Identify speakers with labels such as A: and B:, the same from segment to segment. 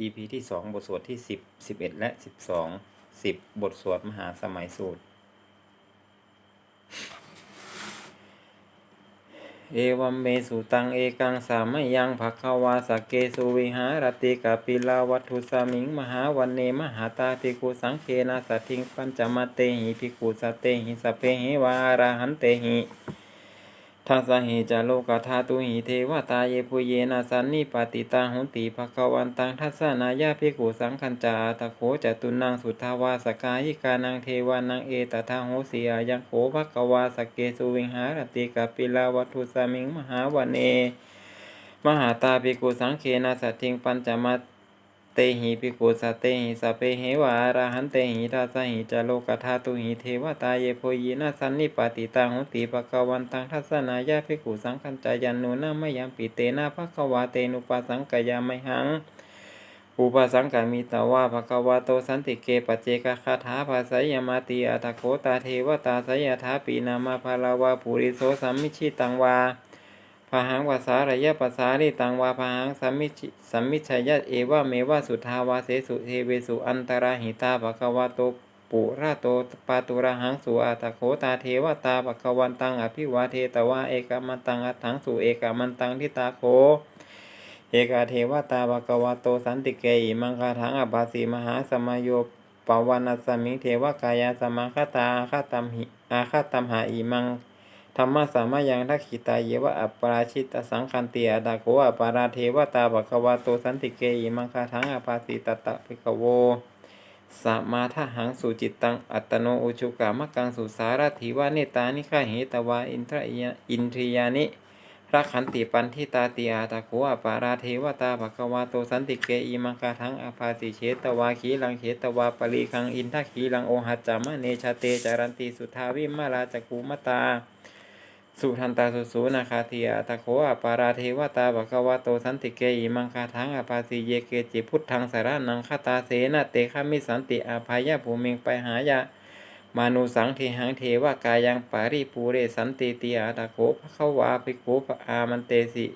A: EP ที่สองบทสวดที่สิบสิบเอ็ดและสิบสองสิบบทสวดมหาสมัยสูตร เอวัมเมสุตังเอกังสามยังภควาสเกสุวิหารติกาปิลาวัตถุสมิง มหาวันเนมหาตาภิกุสังเคนะสัทิงปัญจมเตหิภิกขุสเตหิสพเพหิวาอรหันเตหิ ทัสสะหิจโลกธาตุหิเทวตาเยปุเยนะสันนิปติตาหุติภควันตังทัสนายาภิกุสังคัญจาตะโขจตุนังสุทธาวาสกายิกานังเทวานังเอตทาโหสีอายังโขภควาสเกสุวิหารติกาปิลาวัตุสมิงมหาวเน มหาตาภิกุสังเคนะสัตถิงปัญจมัต เตหิภิกขุสัตเตหิสพเพเหวะอรหันเตหิทัสสหิจโลกธาตุหิเทวตาเยโพยีนะสันนิปติตังหุติปะกวันตังทัสสนายาภิกขุสังคัญจายันนุนะมยังปิเตนะภะคะวาเตนุปัสสังกายาไมหังอุปสังกามิตาวาภคะวาโตสันติเกปเจกคาถาภาษยมาติอัตโคตาเทวตาสยถาปีนามาภาลาวาปุริโสสัมมิชิตังวา พหังวาสาระยะปัสสาริตังวาพหังสัมมิชสัมมิชยะเอวะเมวะสุทาวาเสสุเทเวสุอันตราหิตาภควาโตปุระโตปาตุระหังสุอาตโคตาเทวตาภควันตังอภิวาเทตวาเอกามันตังอัถังสุเอกามันตังทิตาโคเอกาเทวตาภควาโตสันติเกอิมังคาถังอภาสีมหาสมโยปวานัสมิงเทวกายาสมังคตาอาคาตัมหิอาคาตัมหาอิมัง ธรรมะสามายังทักขิตาเยวะอัปปราชิตสังคันติอาดาโกอัปปาราเทวตาภควาโตสันติเกอิมังคาทังอภาสิตตะภิกโวสัมมาทหังสุจิตตังอัตโนอุชุกามกังสุสารถิวาเนตานิฆาเหตวาอินทรยอินทรียานิรักขันติปันทิตาติอาตาโกอัปปาราเทวตาภควาโตสันติเกอิมังคาทังอภาสิเชตวาขีลังเขตวาปรีคังอินทขีลังโอหัจจามะเนชาเตจารันติสุทาวิมาราจักกุมตา สุทันตาสุสูนาคาเทียตะโคอปาราเทวตาบกวาโตสันติเกอิมังคาทังอภาสีเยเกจิพุทธังสารานังคาตาเสนะเตฆามิสันติอาภายะภูมิงไปหายะมานุสังเทหังเทวกายังปาริปูเรสันติติอาตะโคภควาภิกขุปอามันเตสิ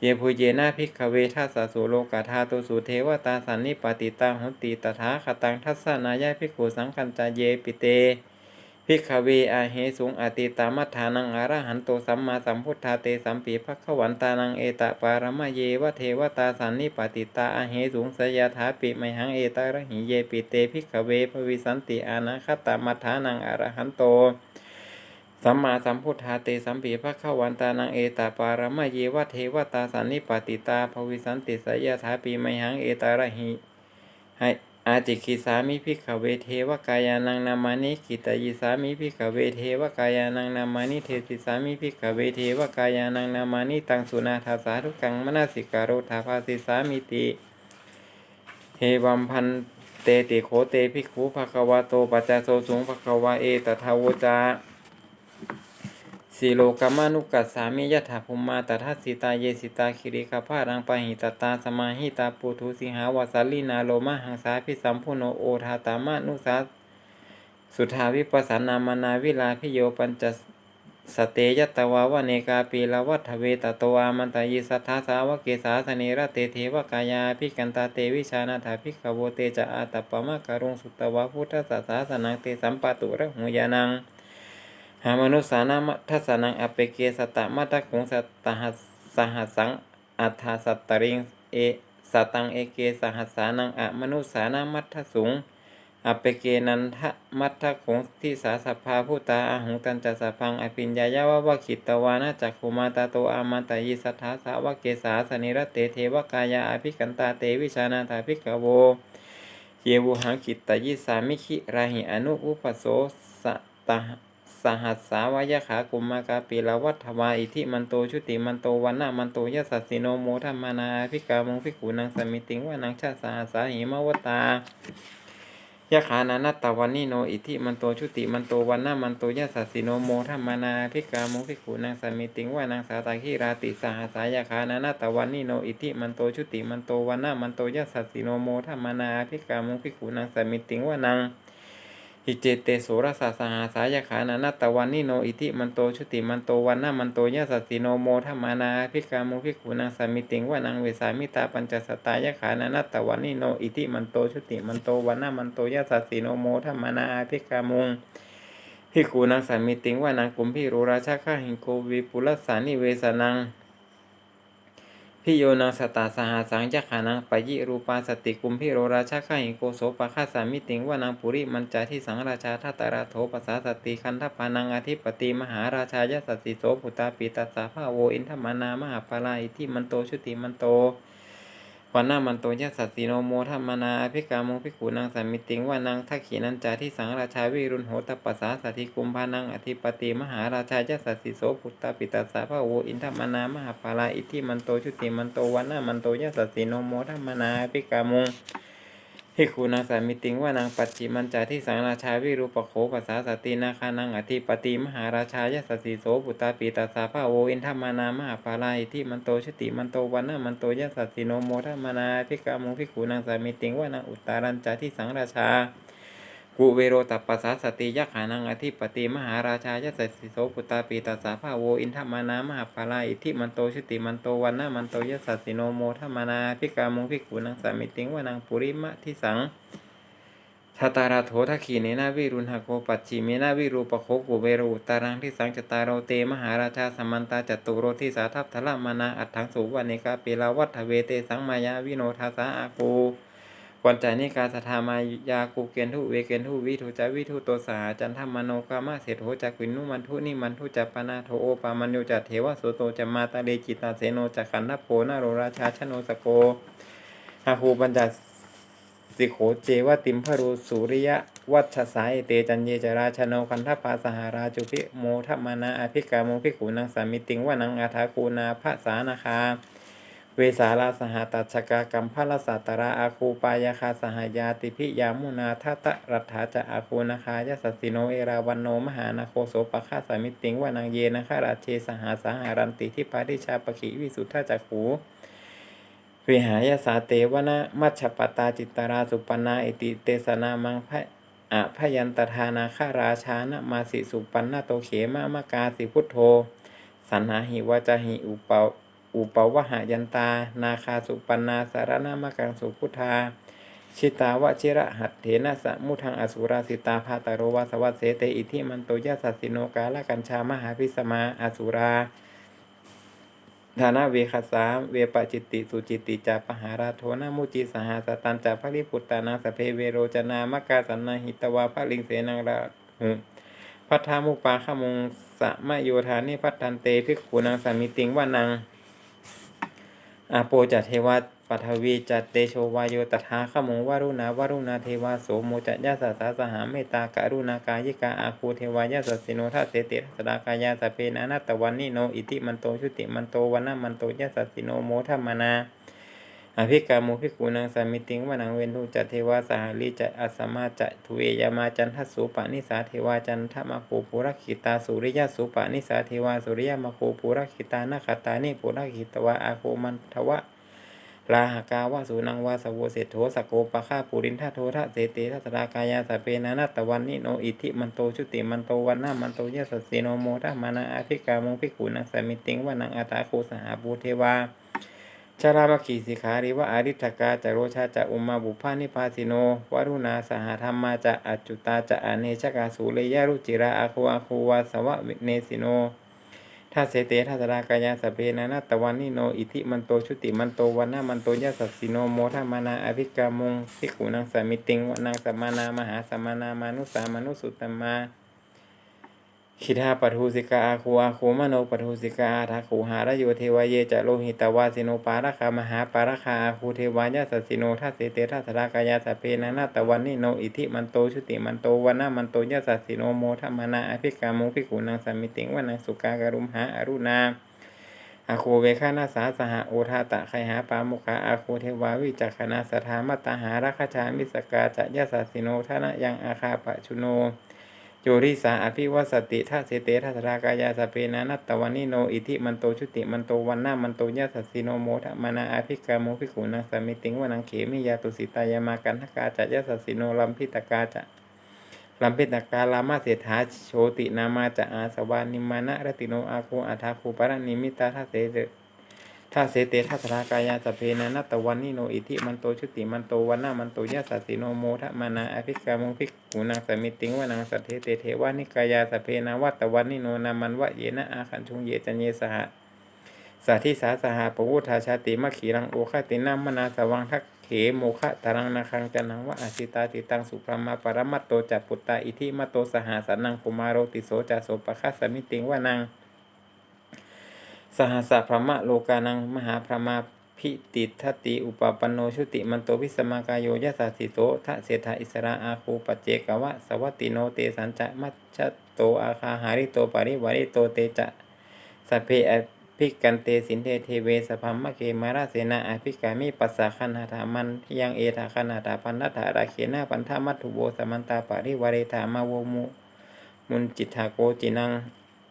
A: เยภูเยนาภิกขเวทัสสุโลกาธาตุสุเทวตาสันนิปติตาหุติตถาคตังทัสสนายะภิกขุสังคัญจาเยปิเต พิกขเวอาเหสุงอติตามัฏฐานังอารหันโตสัมมาสัมพุทธาเตสัมปีภักขวันตานังเอตะปารมะเยวะเทวตาสันนิปติตาอาเหสุงสยถาปิไมหังเอตระหิเยปิเตพิกขเวภวิสันติอานาคตามัฏฐานังอารหันโตสัมมาสัมพุทธาเตสัมปีภักขวันตานังเอตะปารมะเยวะเทวตาสันนิปติตาภวิสันติสยถาปิไมหังเอตระหิให้ อาติกิสามิพิขเวเทวกายานังนามานิกิตยิสามิพิขเวเทวกายานังนามานิเทติสามิพิขเวเทวกายานังนามานิตังสุนาทาสาทุกังมนาสิกาโรธาภาสิสามิติเฮวัมพันเตติโคเตพิกขุภควาโตปัจจโสสุงภควาเอตทาวจา สีโลกามานุกัสสามิยถาภุมมาตทัสสิตาเยสิตาคิริคาภารังปหิตตาสมาหิตาปุถุสิหาวาสาลีนาโลมะหังสาพิสัมพุโนโอทาตามานุสาสุทาวิปัสสนามานาวิลาพิโยปัญจสเตยตวาวเนกาปีลาวัฏเวตตวามันตายิสัทธาสาวกเกสาสเนระเตเทวกายาพิกันตาเตวิชานาถาภิกโวเตจะอาตปะมะการุงสุตวะพุทธศาสาสนังเตสัมปะตุระหุยานังามนุสานามัทัสนังอเปเกสตะมัตตะคงสัตหัสสหัสังอัฏฐาสัตตริงเอสตังเอเกสหัสานังอมนุสานามัทสุงอเปเกนันทะมัททะคงที่สาสภาผู้ตาอาหุงตันจัสะพังอภิญญายาวะวะขิตตวานาจักขุมาตาโตอามันตยิสัทธาสาวะเกสาสนิรเตเทวกายาอภิกันตาเตวิชานาถาภิกขโวเยวุหังกิตตยิสามิขิราหิอนุอุปโสสตะ สหัสสาวายขากุมมากาปิลวัฏวาอิทิมันโตชุติมันโตวันนามันโตยะสัสสิโนโมทัมมานาภิกามงภิกขุนังสมิติงวานังชาสาสาหิมวตายะขานานัตตวันนิโนอิทิมันโตชุติมันโตวันนามันโตยะสัสสิโนโมทัมมานาภิกามงภิกขุนังสมิติงวานังสาตาคิราติสหัสสายะขานานัตตวันนิโนอิทิมันโตชุติมันโตวันนามันโตยะสัสสิโนโมทัมมานาภิกามงภิกขุนังสมิติงวานัง หิเจเตโสรสาสหาสายขานานัตตวันนิโนอิติมันโตชุติมันโตวันนามันโตยะสัสสิโนโมทัมมานาภิกามุภิกขุนางสามิติงวานังเวสามิตาปัญจสตายขานานัตตวันนิโนอิติมันโตชุติมันโตวันนามันโตยะสัสสิโนโมทัมมานาภิกามุงภิกขุนางสามิติงวานังกุมพิโรราชาข้าหิงโกวิปุลสานิเวสนัง พิโยนังสตาสหาสังจักขานังปะยิรูปาสติกุมพิโรราชาข้าหิงโกโสปะฆาสามิติงวานังปุริมันจาที่สังราชาทัตตาราโถปสาสติคันทพานังอธิปติมหาราชายสัสสิโสภุตาปิตาสาภาโวอินทมานามหาปาลาอิทิมันโตชุติมันโต วันหน้ามันโตยะสัตสีโนโมทัมมนาอภิกามงพิขุนางสามิติงว่านางทักขีนันจาที่สังราชาวิรุณโหตปัสสาสัติกุมพานังอธิปติมหาราชายะสัตสิโสปุตตาปิตาสาภาโวอินทมนามหาปาราอิทิมันโตชุติมันโตวันหน้ามันโตยะสัตสีโนโมทัมมนาอภิกามง ภิกขุนางสามิติงว่านางปัจจิมันจาที่สังราชาวิรูปโขปัสสาสตินาคานังอธิปติมหาราชายสสีโสปุตตาปีตัสสาภาโวอินทมานามหาปาลายที่มันโตชติมันโตวันนามันโตยสสิโนโมทมานาภิกามุภิกขุนางสามิติงว่านางอุตตารัญจาที่สังราชา กุเวโรตัปปัสสาสติยักขานังอธิปติมหาราชายะสัสสิโสปุตตาปีตัสสาภาโวอินทมานามหาปาลาอิทิมันโตชุติมันโตวันนามันโตยะสัสสิโนโมทมานาภิกามุภิกุนังสามิติงวานังปุริมะทิสังชาตาราโถทักขีเนนาวิรุณหโกปัจจิเมนาวิรูปโคกุเวโรอุตารังที่สังจตารโรเตมหาราชาสมันตาจตุโรทิสาทัพทละมานาอัตถังสุวรรณิกาเปลาวัฏเวเตสังมายาวิโนทาสาอาคู นใจนิกาสธามายากูเกณทุเวเกณทุวิทุจาวิทุโตสาจันทมโนกามาเสโทจักวินุมันทุนิมันทุจัปปนาโทโอปามันโยจัตเทวะโสโตจะมาตาเลจิตาเสโนจักขันทโพนาโรราชาชโนสโกหาภูบัญญัติสิโขเจวติมพรูสุริยวัชสายเตจันเยจราชโนคันทปาสหาราจุพิโมทัมมานาอภิกาโมภิขุนังสามิติงวานังอาทาคูนาภาสานาคา เวสาลาสหตัชกากัมพลสัตตระอาคูปายาคาสหายาติพิยามุนาทัตตรัฐาจะอาคูนาคายสัสสิโนเอราวันโนมหานาโคโสปะฆาสามิติงวานังเยนะคาราเชสหาสหารันติทิปาริชาปขิวิสุทธาจักขูวิหายสาเตวนะมัชปตาจิตตราสุปนาอิติเตสนามังพะอะพยันตทานาคาราชานะมาสิสุปันนาโตเขมามากาสิพุทโธสันหาหิวาจาหิอุปา อุปวหายันตา นาคาสุปันนาสารนามกังสุพุทธา ชิตาวชิระหัตเถนะสะมุทังอสุราสิตาภาตโรวาสวัสเสเตอิทิมันโตยะสัสิโนกาลกัญชามหาพิสมาอสุราฐานะเวคสสาเวปจิตติสุจิตติจาปหาราโทนามุจิสหาสตันจาภริปุตตานาสเพเวโรจนามกาสันนาหิตวาภลิงเสนังราหุพัทธามุปาขมุงสะมะโยธานิพัทธันเตภิกขุนางสามิติงว่านัง อาโปจัตเทวะปัทวีจัตเตโชวายโยตถาขมงวารุณาวารุณาเทวาโสโมจัตยาสัสสาสหาเมตตาการุณากายิกาอาคูเทวายาสัสสิโนทัสเสติสดากายาสเพนานัตวันนิโนอิติมันโตชุติมันโตวันนามันโตยาสัสสิโนโมทัมมานา อภิกามุภิกขุนังสามิติงวานังเวนทุจัตเทวาสหาลิจัตอสมาจัตทุเอยามาจันทสุปานิสาเทวาจันทมาโคปุรคิตาสุริยสุปานิสาเทวาสุริยมาโคปุรคิตานาคตานิปุรคิตวาอาโคมันทวะลาหากาวาสูนังวาสโวเศโธสกโกปะฆาปุรินทโททะเสเตทัสรากายาสเปนานัตตวันนิโนอิทิมันโตชุติมันโตวันนามันโตยะสัสสิโนโมทะมานาอภิกามงภิกขุนังสามิติงวานังอาตาโคสหาภูเทวา ชารามขีสิขาริวะอาริทกาจะโรชาจะอุมาบุพานิพาสิโนวารุณาสหธรรมาจะอัจจุตาจะอเนชกาสูเลยยรุจิระอาคูอาคูวาสวะเนสิโนทัสเสเตทัสรากายาสเพนานัตวันนิโน อิทิมันโตชุติมันโตวันนามันโตยะสัสสิโนโมทมานาอภิกามงสิกุนังสมิติงวนังสัมานา มหาสัมานามานุสามานุสุตตมา ขิทาปทุสิกาอาคูอาคูมโนปทุสิกาอาทาคูหาระโยเทวเยจะโลหิตวาสิโนปาราคามหาปาราคาอาคูเทวายาสสสิโนทัสเสเตทัสรากายาสเพนานาตวันนิโนอิทิมันโตชุติมันโตวันนามันโตยะสัสสิโนโมทมานาอภิกามุภิกขุนังสามิติงวนังสุกากรุมหาอรุณาอาคูเวคานาสาสหโอทาตะไคหาปามุขาอาคูเทวาวิจักขณาสถามัตตหารัคชามิสกาจะยะสัสสิโนทนะยังอาคาปะชุโน โยริสาอภิวัสติทัสเสเตทัสรากายาสเปนานัตตวันนิโนอิทิมันโตชุติมันโตวันนามันโตยะสัสิโนโมทะมานาอภิกาโมภิกขุนังสมิติงวนังเขมิยาตุสิตายามากันทกาจะยะสัสิโนลัมพิตกาจะลัมเพตกาลามาเศรษฐาโชตินามาจะอาสวานิมานะรติโนอาโคอาทาคูปรนิมิตาทัสเสเตทัสเสเตทัสรากายาสเพนะนัตตวันนิโนอิทิมันโตชุติมันโตวันนามันโตยะสัสสิโนโมทะมานาอภิกามุภิกขุนางสมิติงวานางสัทเทเตเทวานิกายาสเพนะวัตตวันนิโนนามันวะเยนะอาขันชุงเยจันเยสหะสาธิสาสหาปวุธาชาติมะขีรังโอคตินามนาสวังทักเขโมคะตารังนาคังจันังวะอาสิตาติตังสุพรมาปรมัตโตจัปปุตตาอิทิมตโตสหาสนังกุมาโรติโสจาโสปะคัสสมิติงวานัง สหัสะพรมะโลกานังมหาพรมาพิติทัติอุปปันโนชุติมันโตวิสมากายโยยะสาสิโสทะเสถาอิสระอาคูปัจเจกวะสวัตติโนเตสัญจะมัจจโตอาคาหาริโตปริวาริโตเตจะสเพอภิกันเตสินเทเทเวสพัมมะเกมาราเสนาอภิกามิปัสสะขันหาถามันยังเอธาขันหาถาพันนัถาราเขนาปันธามัตถุโบสมันตาปาริวาเรธามาโวมุมุนจิตถาโกจินัง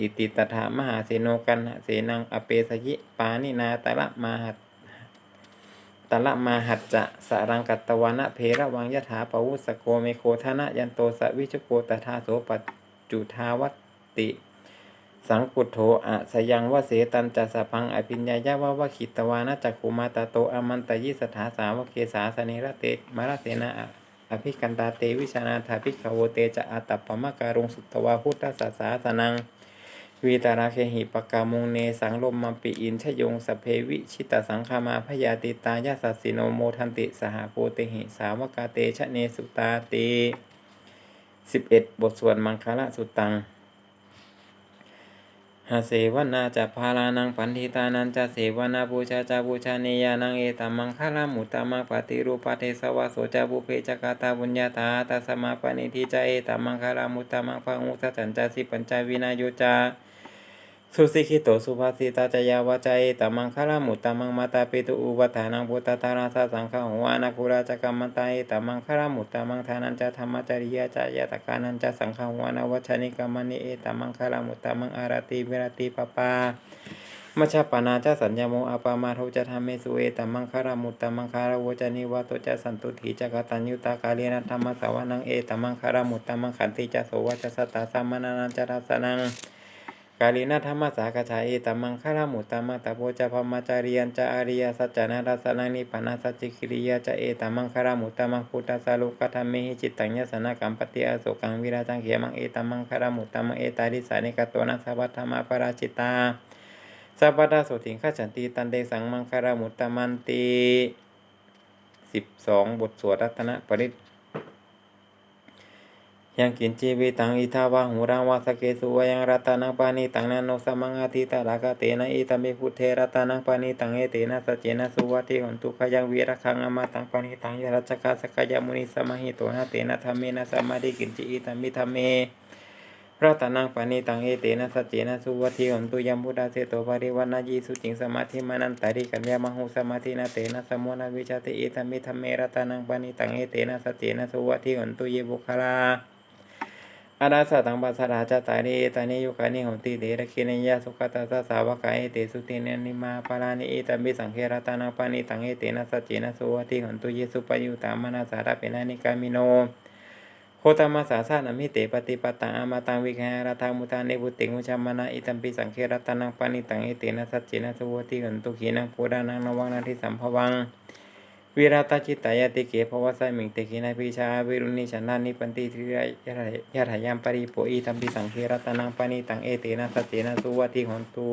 A: อิติตถามหาเสโนกันหเสนังอเปสยิปานินาตะละมาหัตตะละมาหัจจะสรังกัตตวานะเพระวังยถาปวุสโกเมโคทนะยันโตสวิชโกตถาโสปจุทาวติ สังกุโถอะสยังวเสตันจัสะพังอภิญญายะวะวะขิตวานะจักขุมาตาโตอมันตยิสถาสาวกเกสาสเนระเตมรเสนาอภิกันตาเตวิชานาถาภิกขโวเตจะอาตัปปมะการุงสุตวาพุทธสสาสาสนัง วีตาราเคหิปกามุงเนสังลมมัมปิอินชยงสเพวิชิตสังคามาพยาติตายาสัสิโนโมทันติสหโพเตหิสาวกาเตชะเนสุตาเตสิบเอ็ดบทสวดมังคละสุตังหาเสวนาจะพาลานังปันธิตานันจะเสวนาบูชาจะบูชาเนยานังเอตมังคลามุตตมังปฏิรูปเทสวะโสจะบุเพจกาตาบุญญาตาตาสมาปณิทิจะเอตมังคลามุตตมังพังอุสจันจะสิปัญจวินาโยจา สุสิกิโตสุภาสิตาจยาวาจายตัมังคลามุตตมังมาตาปิตุอุปทานังพุทธตาราสสังฆหัวานาคุราจกรรมตายตัมังคลามุตตมังทานันจะธรรมจริยาจายตกานันจะสังฆหัวานาวัชนิกรรมนิเอตัมังคลามุตตมังอารติวิรติปปามัชฌปนาจะสัญญโมอปามาโทจะธรมเมสุเอตมังคลามุตตมังคารโวจนิวาโตจะสันตุถีจะกตัญยุตากาเลนะธรรมสาวนังเอตมังคลามุตตมังขันติจะโสวัจสตาสัมมนานันจะรัสนัง กาลีนาธรรมสากชาเอตัมมังคารามุตตมังตะโพจะพมจาริยันจะอาริยสัจจานารัสนังนิพนาสัจจิกิริยาจะเอตัมมังคารามุตตมังพุทธสาลุกธรรมเมหิจิตตังยสนะกัมปติอโศกังวิราจังเขมังเอตัมมังคารามุตตมังเอตาริสานิกตโตนัสวัฏธรรมปราชิตาสัพพะทาโสถิงขจันติตันเตสังมังคารามุตตมันติสิบสองบทสวดรัตนปริต ยังกินจีวิตังอิทาวาหูรังวาสเกสุวยังรัตนังปานิตังนันโนสมังอาทิตาลากาเตนะอิตามิพุทเทรัตนังปานิตังเอเตนะสัจเจนะสุวัติหนตุขยังวีระคังอมาตังปานิตังยรัจจกาสกายมุนิสมหิโตนะเตนะธรรมเมนะสมาธิกินจิอิตามิธรรมเมรัตนังปานิตังเอเตนะสัจเจนะสุวัติหนตุยัมพุทธาเสโตปริวันนายีสุจิงสมาธิมานันตาริกัญญามหุสมาธินาเตนะสมุนาวิชาติอิตามิธรรมเมรัตนังปานิตังเอเตนะสัจเจนะสุวัติหนตุเยบุคลา อาดาสตังปัสสราจตาริตานิยุคานิหนติเดระคินยาสุขตาสสาวกายเตสุติเนนิมาปารานิเอตัมบิสังเครตานังปานิตังเอเตนะสัจเจนะสุวัติหนตุเยสุปยุตามนาสาระเปนานิกามิโนโคตมาสาสานามิเตปฏิปตังอามาตังวิคหาราทามุทานิบุติมุชามนาอิตัมปิสังเครตานังปานิตังเอเตนะสัจเจนะสุวัติหนตุขีนังปูดานังนวังนาทิสัมภวัง วิราตจิตตายติเกภวะไสมิงเตกินาพิชาวิรุณิชนะนิปันติทริยยะถายามปริโปอีธรรมปิสังเครตนังปานิตังเอเตนะสัจเจนะสุวัติหนตุ